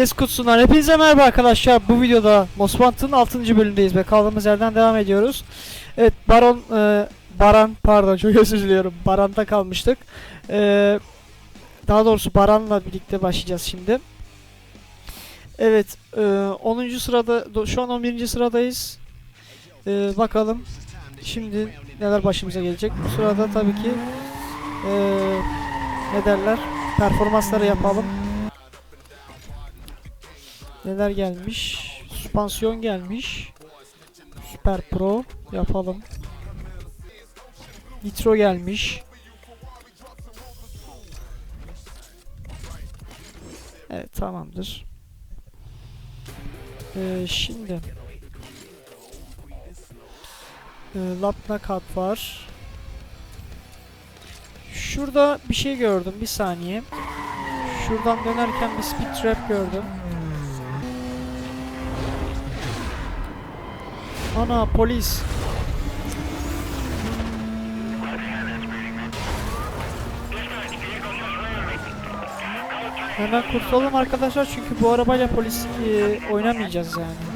Test kutusundan hepinize merhaba arkadaşlar. Bu videoda Most Wanted'ın 6. bölümdeyiz ve kaldığımız yerden devam ediyoruz. Evet Baron e, Baran pardon çok özür diliyorum. Baran'da kalmıştık. E, daha doğrusu Baran'la birlikte başlayacağız şimdi. Evet e, 10. sırada şu an 11. sıradayız. E, bakalım şimdi neler başımıza gelecek. Bu sırada tabii ki e, ne derler performansları yapalım. Neler gelmiş? Süspansiyon gelmiş. Süper Pro yapalım. Nitro gelmiş. Evet tamamdır. Ee, şimdi ee, Lap Knockout var. Şurada bir şey gördüm bir saniye. Şuradan dönerken bir speed trap gördüm. Ana polis. Hemen kurtulalım arkadaşlar çünkü bu arabayla polis e, oynamayacağız yani.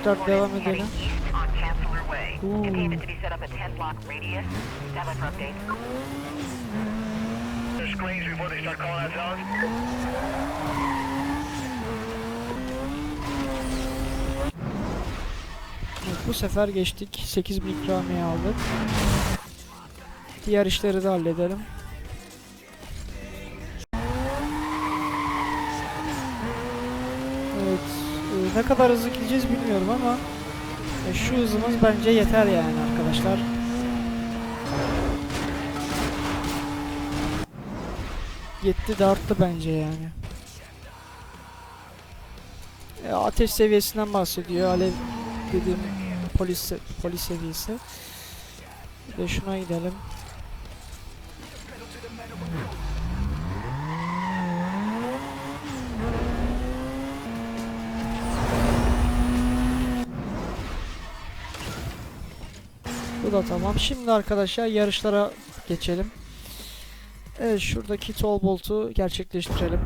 Start calling out zones. Evet, bu sefer geçtik. 8000 ikramiye aldık. Diğer işleri de halledelim. Ne kadar hızlı gideceğiz bilmiyorum ama e, şu hızımız bence yeter yani arkadaşlar. Yetti de arttı bence yani. E, ateş seviyesinden bahsediyor. Alev dediğim polis polis seviyesi. Bir şuna gidelim. Da tamam. Şimdi arkadaşlar yarışlara geçelim. Evet şuradaki tall bolt'u gerçekleştirelim.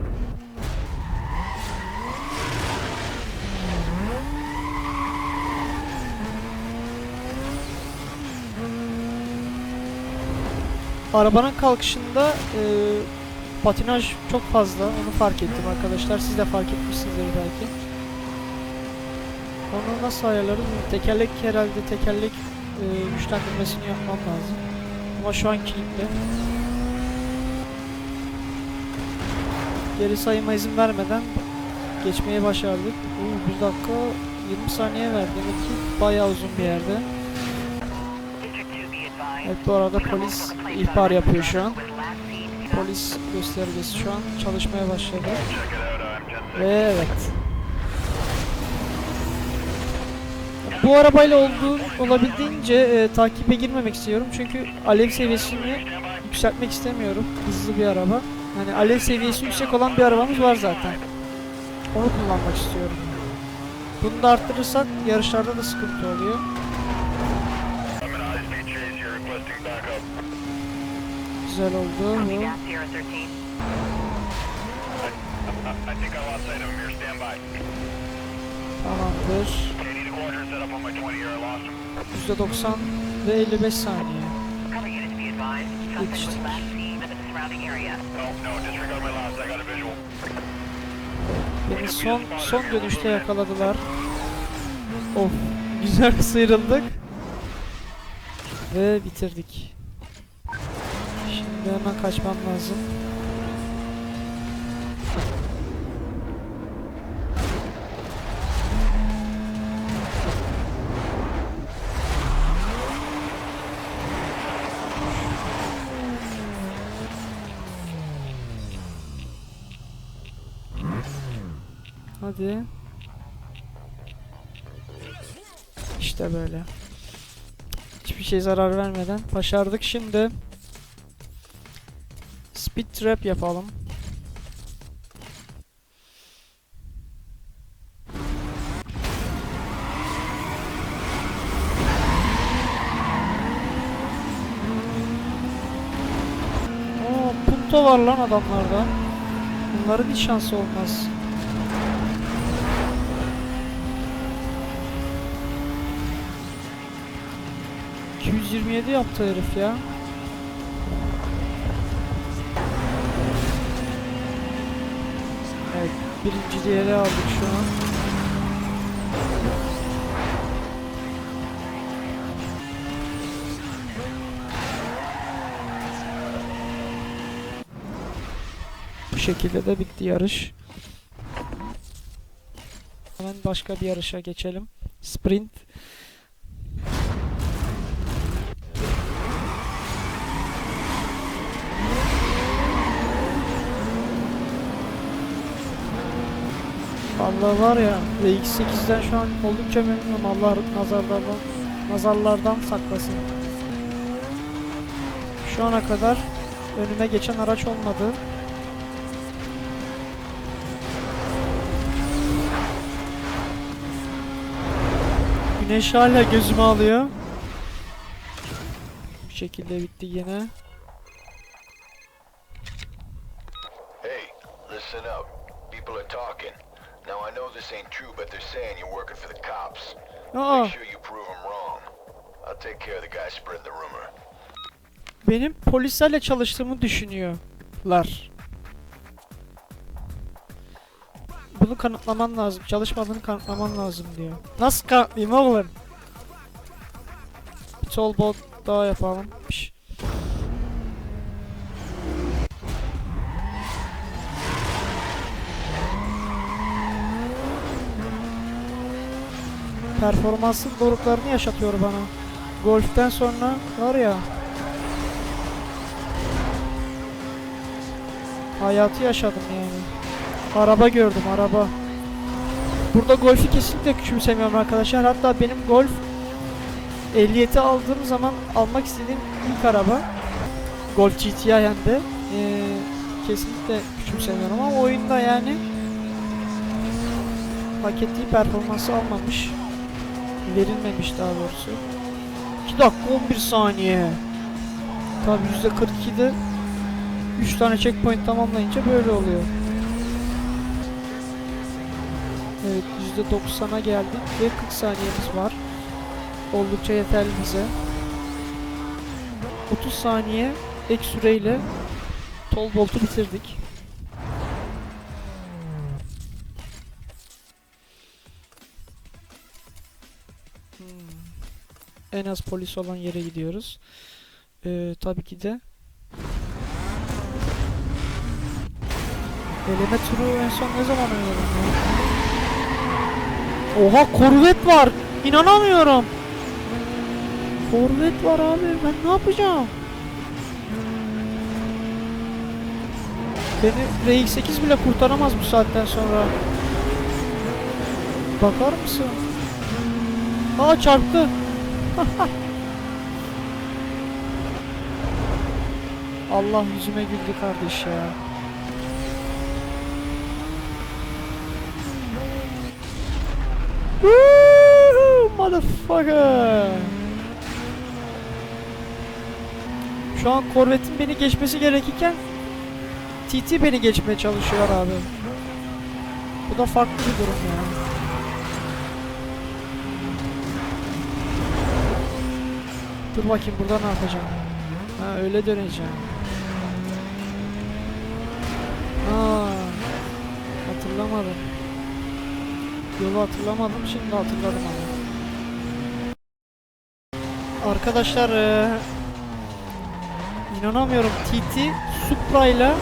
Arabanın kalkışında e, patinaj çok fazla. Onu fark ettim arkadaşlar. Siz de fark etmişsinizdir belki. Onu nasıl ayarlarız? Tekerlek herhalde tekerlek e, güçlendirmesini yapmam lazım. Ama şu an kilitli. Geri sayıma izin vermeden geçmeye başardık. Oo, 1 dakika 20 saniye verdi. Demek ki bayağı uzun bir yerde. District 2 be advised. Evet bu arada polis ihbar yapıyor şu an. Polis göstergesi şu an çalışmaya başladı. Ve evet. Bu arabayla olduğu olabildiğince e, takibe girmemek istiyorum çünkü alev seviyesini yükseltmek istemiyorum. Hızlı bir araba. Yani alev seviyesi yüksek olan bir arabamız var zaten. Onu kullanmak istiyorum. Bunu da arttırırsak yarışlarda da sıkıntı oluyor. Güzel oldu bu. that, Sierra 13. I think I lost sight of him here. Stand by. Tamamdır. Okay, need a quarter set up on my 20 here. I lost him. %90 ve 55 saniye. Beni son son dönüşte yakaladılar. Of, güzel sıyrıldık. Ve bitirdik. Şimdi hemen kaçmam lazım. Hadi. İşte böyle. Hiçbir şey zarar vermeden başardık şimdi. Speed trap yapalım. Aa, punto var lan adamlarda. Bunların hiç şansı olmaz. ...227 yaptı herif ya. Evet, birinci diğeri aldık şu an. Bu şekilde de bitti yarış. Hemen başka bir yarışa geçelim. Sprint. Allah var ya VX8'den şu an oldukça memnunum. Allah nazarlardan nazarlardan saklasın. Şu ana kadar önüme geçen araç olmadı. Güneş hala gözümü alıyor. Bu şekilde bitti yine. Hey, listen up. People are talking. Now I know this ain't true, but they're saying you're working for the cops. Aa, Make sure you prove them wrong. I'll take care of the guy spreading the rumor. benim polislerle çalıştığımı düşünüyorlar. Bunu kanıtlaman lazım. Çalışmadığını kanıtlaman lazım diyor. Nasıl kanıtlayayım oğlum? Bir tol bot daha yapalım. Piş. Performansın doruklarını yaşatıyor bana. Golf'ten sonra var ya Hayatı yaşadım yani. Araba gördüm araba. Burada golfü kesinlikle küçümsemiyorum arkadaşlar. Hatta benim golf ehliyeti aldığım zaman almak istediğim ilk araba. Golf GTI hem de. Ee, kesinlikle küçümsemiyorum ama oyunda yani hak ettiği performansı almamış. Verilmemiş daha doğrusu. 2 dakika 11 saniye. Tabi %42'de 3 tane checkpoint tamamlayınca böyle oluyor. Evet %90'a geldik ve 40 saniyemiz var. Oldukça yeterli bize. 30 saniye ek süreyle Tol Bolt'u bitirdik. Hmm. En az polis olan yere gidiyoruz. Ee, tabii ki de Eleme turu en son ne zaman oynadım ya? Oha korvet var. İnanamıyorum. Korvet var abi. Ben ne yapacağım? Beni RX-8 bile kurtaramaz bu saatten sonra. Bakar mısın? Aa çarptı. Allah yüzüme güldü kardeş ya. Woohoo, motherfucker. Şu an Corvette'in beni geçmesi gerekirken TT beni geçmeye çalışıyor abi. Bu da farklı bir durum ya. Dur bakayım burada ne yapacağım. Ha öyle döneceğim. Aa, hatırlamadım. Yolu hatırlamadım şimdi hatırladım ama. Arkadaşlar eee, inanamıyorum TT Supra ile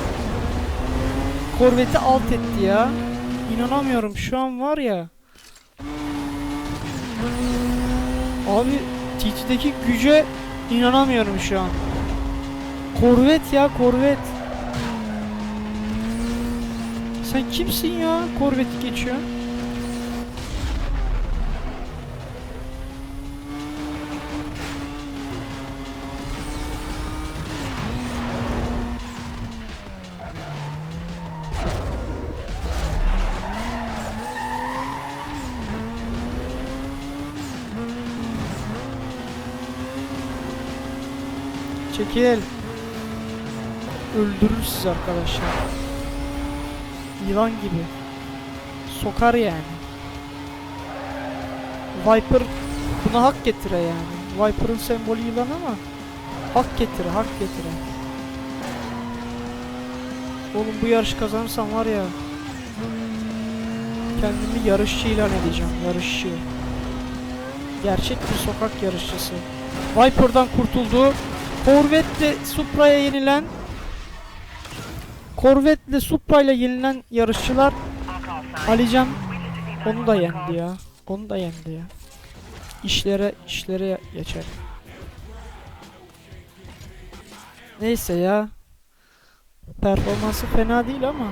Corvette'i alt etti ya. İnanamıyorum şu an var ya. Abi TT'deki güce inanamıyorum şu an. Corvette ya Corvette. Sen kimsin ya? Corvette'i geçiyor. Çekil. öldürür sizi arkadaşlar. Yılan gibi. Sokar yani. Viper buna hak getire yani. Viper'ın sembolü yılan ama hak getire, hak getire. Oğlum bu yarışı kazanırsam var ya kendimi yarışçı ilan edeceğim. Yarışçı. Gerçek bir sokak yarışçısı. Viper'dan kurtuldu. Corvette'le Supra'ya yenilen Corvette'le Supra'yla yenilen yarışçılar. Alican onu da 911 yendi ya. Onu da yendi ya. İşlere işlere geçer. Neyse ya. Performansı fena değil ama.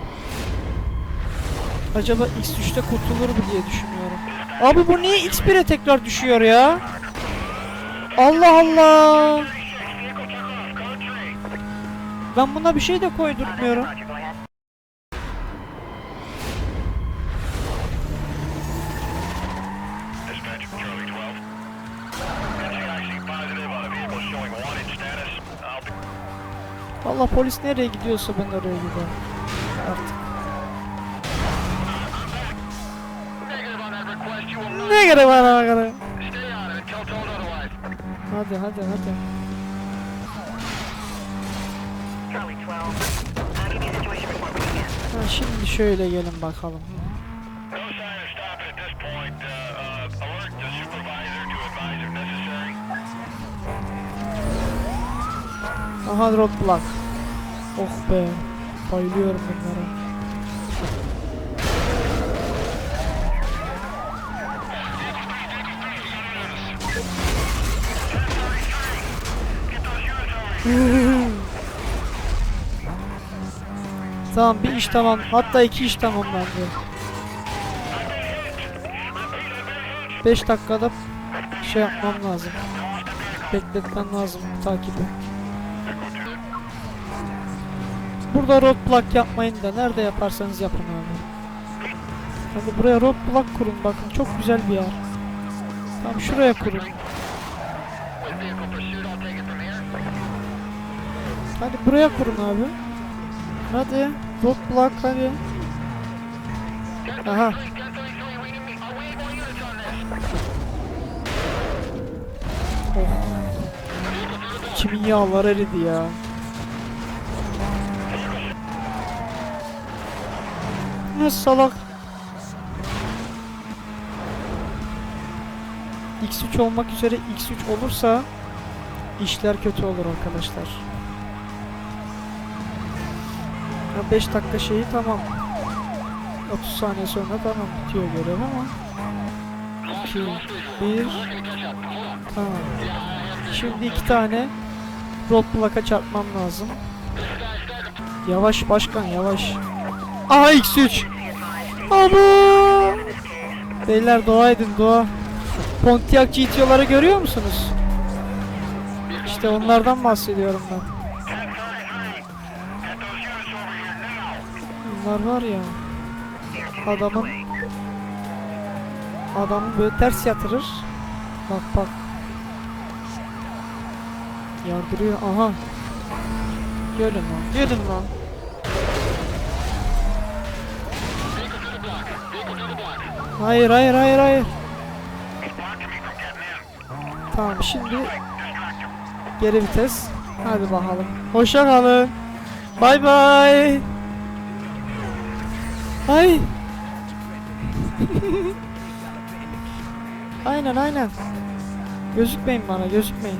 Acaba X3'te kurtulur mu diye düşünüyorum. Abi bu niye X1'e tekrar düşüyor ya? Allah Allah. Ben buna bir şey de koydurtmuyorum. Roger, go ahead. Dispatch, Charlie 12. NCIC positive on a vehicle showing wanted status. I'll be... Valla polis nereye gidiyorsa ben oraya giderim. Artık. Ne gerek var otherwise. Hadi hadi hadi. To advise if necessary. Aha roadblock. Oh be. Bayılıyorum bunlara. tamam bir iş tamam. Hatta iki iş tamamlandı. 5 dakikada şey yapmam lazım. Bekletmem lazım takibi. Burada roadblock yapmayın da nerede yaparsanız yapın abi. Hadi buraya roadblock kurun bakın çok güzel bir yer. Tam şuraya kurun. Hadi buraya kurun abi. Hadi roadblock hadi. Aha 1033, we need me. We need more units on this. oh. İçimin yağları eridi ya. Ne salak. X3 olmak üzere X3 olursa işler kötü olur arkadaşlar. 5 dakika şeyi tamam. 30 saniye sonra tamam bitiyor görev ama 2 1 Tamam. Şimdi iki tane roadblock'a çarpmam lazım. Yavaş başkan yavaş. Aha X3. Ama. Beyler dua edin dua. Pontiac GTO'ları görüyor musunuz? İşte onlardan bahsediyorum ben. Bunlar var ya. Adamın adamı böyle ters yatırır. Bak bak. Yardırıyor. Aha. Gelin lan. Gelin lan. Hayır hayır hayır hayır. Tamam şimdi geri vites. Hadi bakalım. Hoşça kalın. Bay bay. Ay. aynen aynen. Gözükmeyin bana gözükmeyin.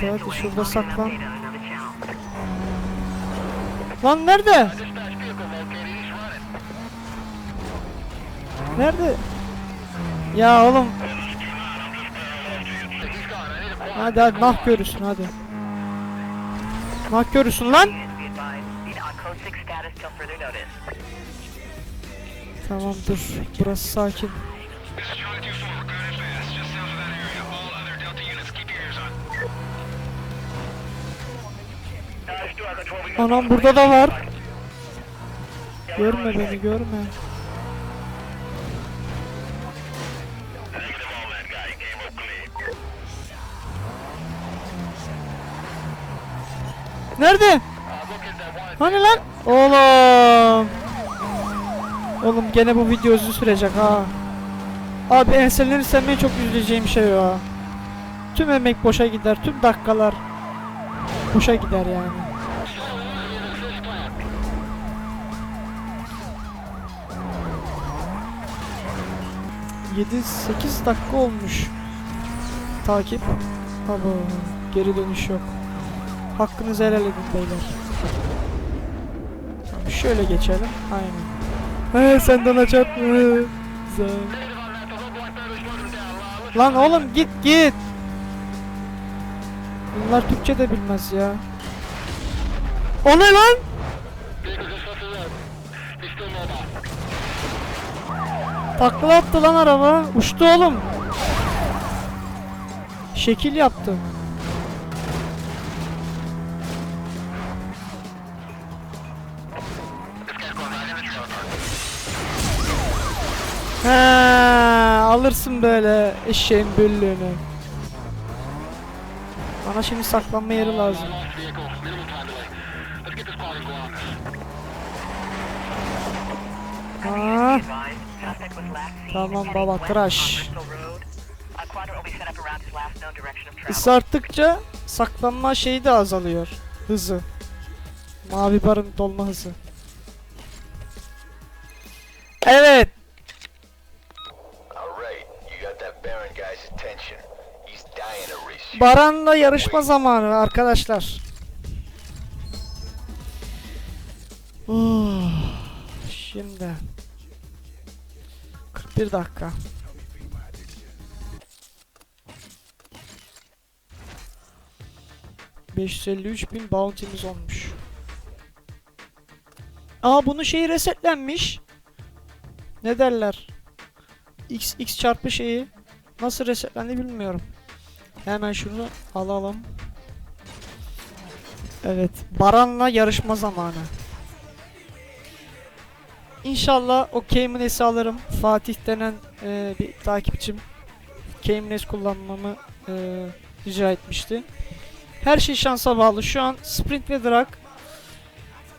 Hadi hadi şurada saklan. Lan nerede? Nerede? Ya oğlum. Hadi hadi nah görürsün hadi. Nah görürsün lan. Units be advised. Need on code 6 status till further notice. Tamam dur. Burası sakin. Anam burada da var. Görme beni görme. Nerede? Hani lan? Oğlum. Oğlum gene bu video uzun sürecek ha. Abi enselerini sevmeye çok üzüleceğim şey ya. Tüm emek boşa gider, tüm dakikalar boşa gider yani. Yedi sekiz dakika olmuş. Takip. Abo, geri dönüş yok. Hakkınızı helal edin beyler. Şöyle geçelim. Aynen. He senden açar mı? Güzel. Lan oğlum git git. Bunlar Türkçe de bilmez ya. O ne lan? Takla attı lan araba. Uçtu oğlum. Şekil yaptı. He, alırsın böyle eşeğin büllüğünü. Bana şimdi saklanma yeri lazım. Ha, Tamam baba, tıraş. on Bristol Road. A quadrant will be set up around his last known direction of travel. ısarttıkça saklanma şeyi de azalıyor. Hızı. Mavi barın dolma hızı. Evet. Baran'la yarışma zamanı arkadaşlar. Şimdi 41 dakika. ...553 bin bounty'miz olmuş. Aa bunun şeyi resetlenmiş. Ne derler? X, x çarpı şeyi. Nasıl resetlendi bilmiyorum. Hemen şunu alalım. Evet. Baran'la yarışma zamanı. İnşallah o Cayman S'i alırım. Fatih denen e, bir takipçim Cayman S kullanmamı e, rica etmişti. Her şey şansa bağlı. Şu an sprint ve drag.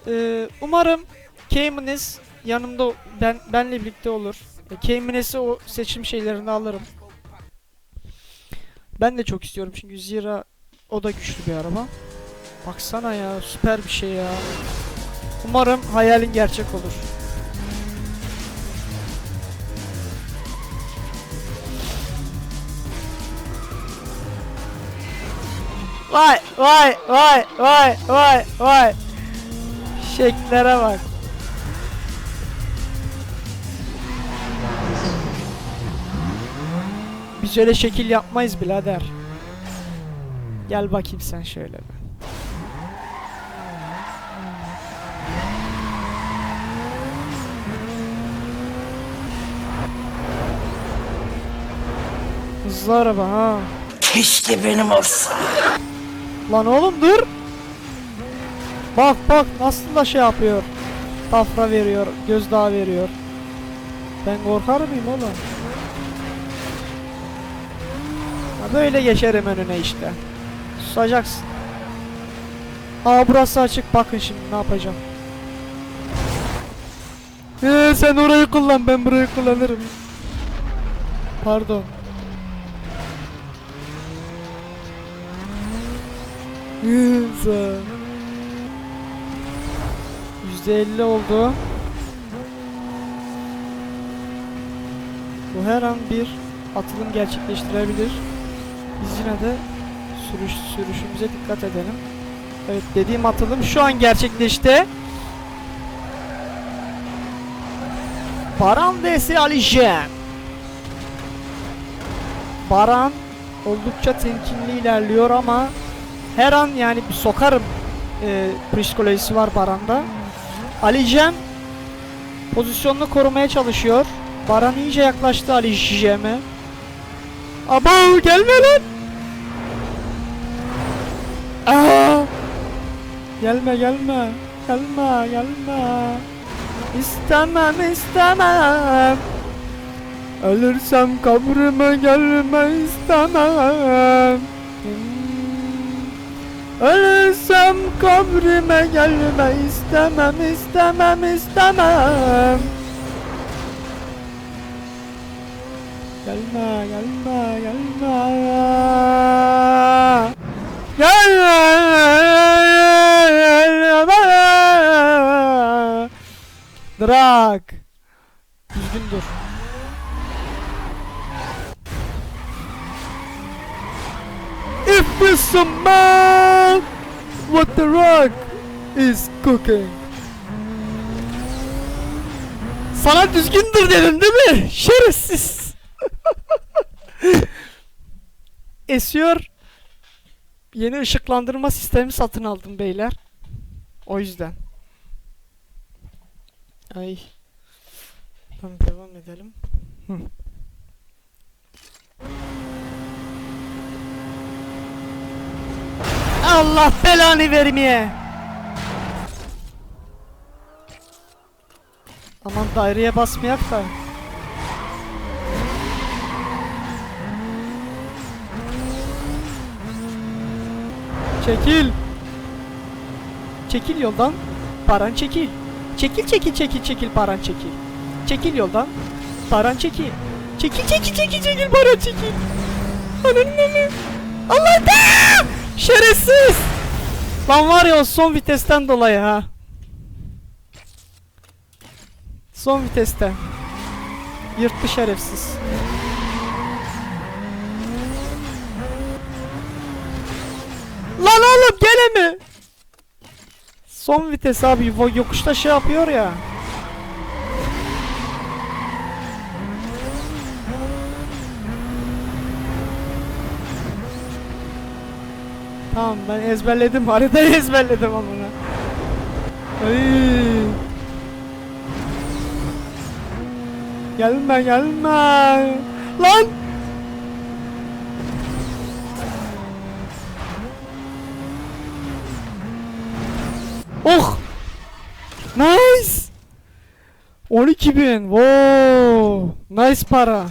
E, umarım Cayman S yanımda ben benle birlikte olur. E, Cayman S'i o seçim şeylerini alırım. Ben de çok istiyorum çünkü Zira o da güçlü bir araba. Baksana ya süper bir şey ya. Umarım hayalin gerçek olur. Vay vay vay vay vay vay. Şeklere bak. Biz öyle şekil yapmayız birader. Gel bakayım sen şöyle bir. Hızlı araba ha. Keşke benim olsa. Lan oğlum dur. Bak bak nasıl da şey yapıyor. Tafra veriyor, gözdağı veriyor. Ben korkar mıyım oğlum? Ha böyle geçerim önüne işte. Susacaksın. Aa burası açık bakın şimdi ne yapacağım. Ee, sen orayı kullan ben burayı kullanırım. Pardon. Güzel. %50 oldu. Bu her an bir atılım gerçekleştirebilir. Biz yine de sürüş, sürüşümüze dikkat edelim. Evet dediğim atılım şu an gerçekleşti. Baran vs Alişen. Baran oldukça temkinli ilerliyor ama her an yani bir sokarım e, psikolojisi var Baran'da. Ali Cem pozisyonunu korumaya çalışıyor. Baran iyice yaklaştı Ali Cem'e. Abo gelme lan. Aa! Gelme gelme. Gelme gelme. İstemem istemem. Ölürsem kabrime gelme istemem. Ölürsem kabrime gelme istemem istemem istemem. Gelme gelme gelme. Gelme. Drak. Düzgün dur. If we smell what the rock is cooking. Sana düzgündür dedim değil mi? Şerefsiz. Esiyor. Yeni ışıklandırma sistemi satın aldım beyler. O yüzden. Ay. Tamam devam edelim. Hı. Allah belanı vermeye. Aman daireye basmayak da. Çekil. Çekil yoldan. Paran çekil. Çekil çekil çekil çekil paran çekil. Çekil yoldan. Paran çekil. Çekil çekil çekil çekil paran çekil. Ananın anı. Allah da! Şerefsiz. Lan var ya o son vitesten dolayı ha. Son viteste. Yırttı şerefsiz. Lan oğlum gene mi? Son vites abi yokuşta şey yapıyor ya. Tamam ben ezberledim haritayı ezberledim amına. Ay. Gelme gelme. Lan. Oh. Nice. 12 bin. Wow. Nice para.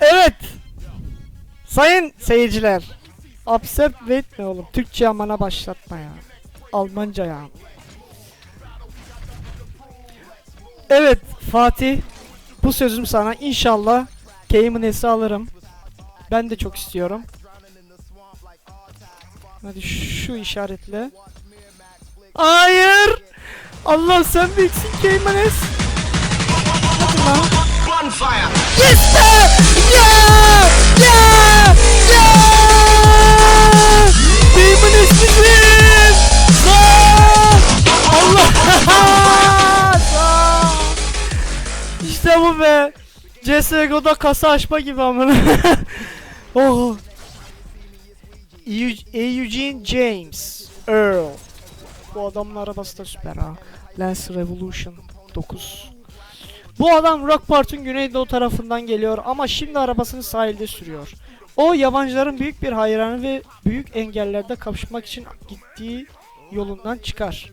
Evet. Sayın seyirciler. Upset wait ne oğlum? Türkçe amana başlatma ya. Almanca ya. Evet Fatih. Bu sözüm sana inşallah Cayman S'i alırım. Ben de çok istiyorum. Hadi şu işaretle. Hayır. Allah sen büyüksün Cayman S. Hadi lan. Yes CSGO'da kasa açma gibi amına. oh! Eu- Eugene James Earl Bu adamın arabası da süper ha. Lance Revolution 9 bu adam Rockport'un güneydoğu tarafından geliyor ama şimdi arabasını sahilde sürüyor. O yabancıların büyük bir hayranı ve büyük engellerde kapışmak için gittiği yolundan çıkar.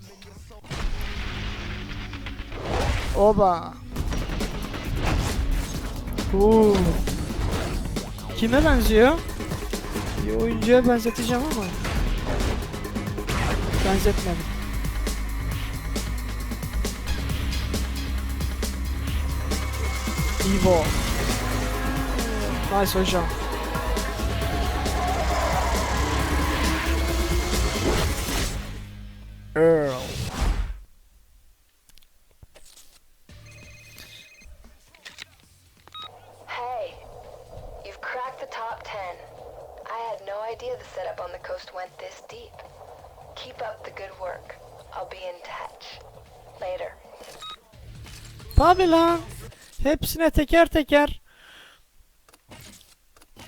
Oba. Oo. Kime benziyor? Bir oyuncuya benzeteceğim ama. Benzetmedim. Evo. Nice hocam. Earl. Hepsine teker teker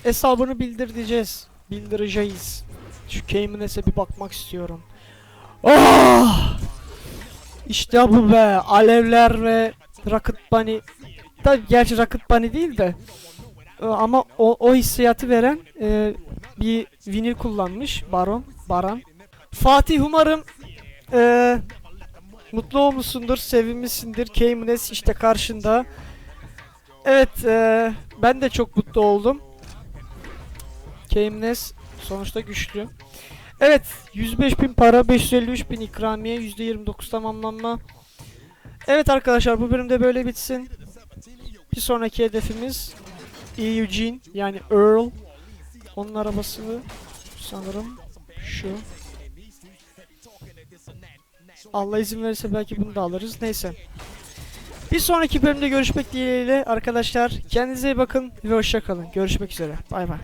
hesabını bildireceğiz. Bildireceğiz. Şu Cayman'e bir bakmak istiyorum. Oh! İşte bu be. Alevler ve Rocket Bunny. Tabi gerçi Rocket Bunny değil de. e, Ama o, o hissiyatı veren e, bir vinil kullanmış Baron. Baran. Fatih umarım eee, mutlu olmuşsundur, sevinmişsindir. Keymunes işte karşında. Evet, eee, ben de çok mutlu oldum. Keymunes sonuçta güçlü. Evet, 105 bin para, 553 bin ikramiye, %29 tamamlanma. Evet arkadaşlar bu bölümde böyle bitsin. Bir sonraki hedefimiz Eugene yani Earl. Onun arabasını sanırım şu. Allah izin verirse belki bunu da alırız. Neyse. Bir sonraki bölümde görüşmek dileğiyle arkadaşlar. Kendinize iyi bakın ve hoşça kalın. Görüşmek üzere. Bay bay.